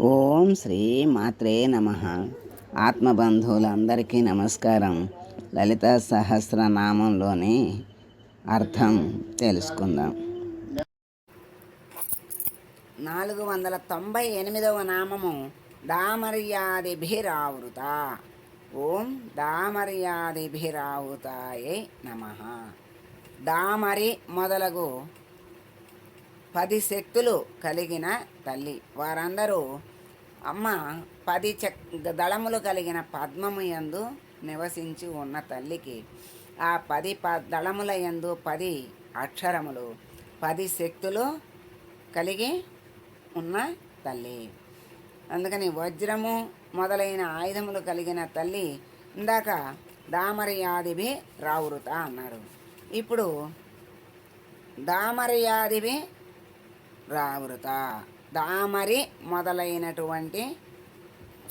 ఓం శ్రీ మాత్రే నమ. ఆత్మబంధువులందరికీ నమస్కారం. లలిత సహస్రనామంలోని అర్థం తెలుసుకుందాం. నాలుగు వందల తొంభై ఎనిమిదవ నామము దామర్యాదిభిరావృత. ఓం దామర్యాదిభిరావృతాయే నమ. దామరి మొదలగు పది శక్తులు కలిగిన తల్లి. వారందరూ అమ్మ పది చక్ దళములు కలిగిన పద్మము యందు నివసించి ఉన్న తల్లికి ఆ పది ప దళముల యందు పది అక్షరములు పది శక్తులు కలిగి ఉన్న తల్లి. అందుకని వజ్రము మొదలైన ఆయుధములు కలిగిన తల్లి ఇందాక దామర్యాదిభి రావృత అన్నారు. ఇప్పుడు దామర్యాదిభి రావృత. దామరి మొదలైనటువంటి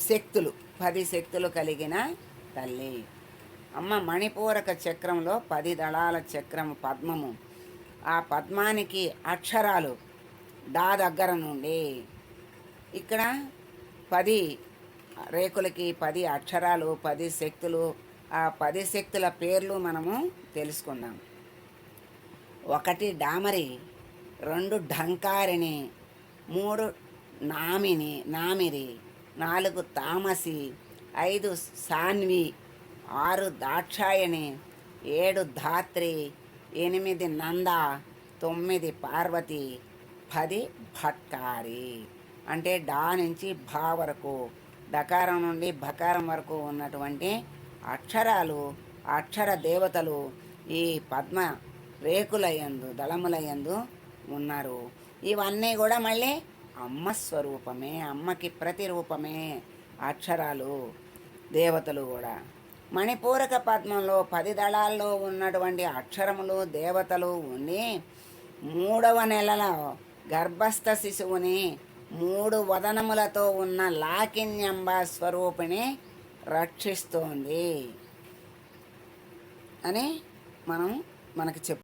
శక్తులు పది శక్తులు కలిగిన తల్లి. అమ్మ మణిపూరక చక్రంలో పది దళాల చక్రం పద్మము. ఆ పద్మానికి అక్షరాలు డా దగ్గర నుండి. ఇక్కడ పది రేకులకి పది అక్షరాలు పది శక్తులు. ఆ పది శక్తుల పేర్లు మనము తెలుసుకుందాం. ఒకటి డామరి రెండు ఢంకారిణి మూడు నామిని నామిరి నాలుగు తామసి ఐదు సాన్వి ఆరు దాక్షాయణి ఏడు ధాత్రి ఎనిమిది నంద తొమ్మిది పార్వతి పది భట్కారి. అంటే డా నుంచి భా వరకు డకారం నుండి బకారం వరకు ఉన్నటువంటి అక్షరాలు అక్షర దేవతలు ఈ పద్మ రేకులయందు దళములయందు ఉన్నారు. ఇవన్నీ కూడా మళ్ళీ అమ్మ స్వరూపమే అమ్మకి ప్రతిరూపమే అక్షరాలు దేవతలు కూడా. మణిపూరక పద్మంలో పది దళాల్లో ఉన్నటువంటి అక్షరములు దేవతలు ఉండి మూడవ నెలలో గర్భస్థ శిశువుని మూడు వదనములతో ఉన్న లాకిన్యంబ స్వరూపిణి రక్షిస్తోంది. అని మనం మనకు చెప్